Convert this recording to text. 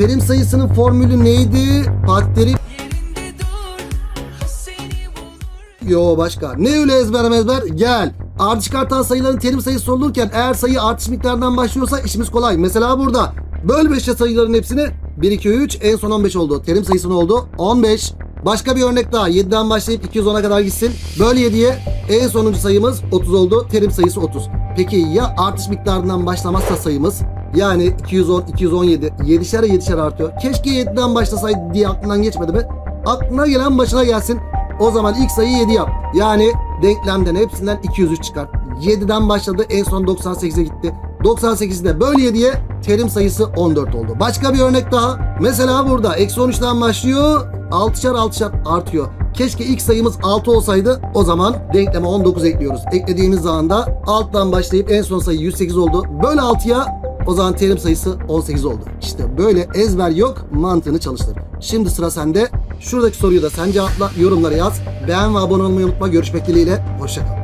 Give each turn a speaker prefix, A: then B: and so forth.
A: Terim sayısının formülü neydi? Pakteri Yo başka. Ne öyle ezber ezber? Gel. Ardışık artan sayıların terim sayısı sorulurken eğer sayı artış miktarından başlıyorsa işimiz kolay. Mesela burada. Böl 5'e sayıların hepsini 1, 2, 3 en son 15 oldu. Terim sayısı ne oldu? 15. Başka bir örnek daha. 7'den başlayıp 210'a kadar gitsin. Böl 7'ye en sonuncu sayımız 30 oldu. Terim sayısı 30. Peki ya artış miktarından başlamazsa sayımız? Yani 210, 217, 7'şer 7'şer artıyor. Keşke 7'den başlasaydı diye aklından geçmedi mi? Aklına gelen başına gelsin. O zaman ilk sayı 7 yap. Yani denklemden hepsinden 203 çıkart. 7'den başladı en son 98'e gitti. 98'de böl 7'ye terim sayısı 14 oldu. Başka bir örnek daha. Mesela burada eksi 13'ten başlıyor. 6'şar 6'şar artıyor. Keşke ilk sayımız 6 olsaydı o zaman denkleme 19 ekliyoruz. Eklediğimiz zaman da alttan başlayıp en son sayı 108 oldu. Böl 6'ya o zaman terim sayısı 18 oldu. İşte böyle ezber yok mantığını çalıştır. Şimdi sıra sende. Şuradaki soruyu da sen cevapla yorumlara yaz. Beğen ve abone olmayı unutma. Görüşmek dileğiyle. Hoşçakal.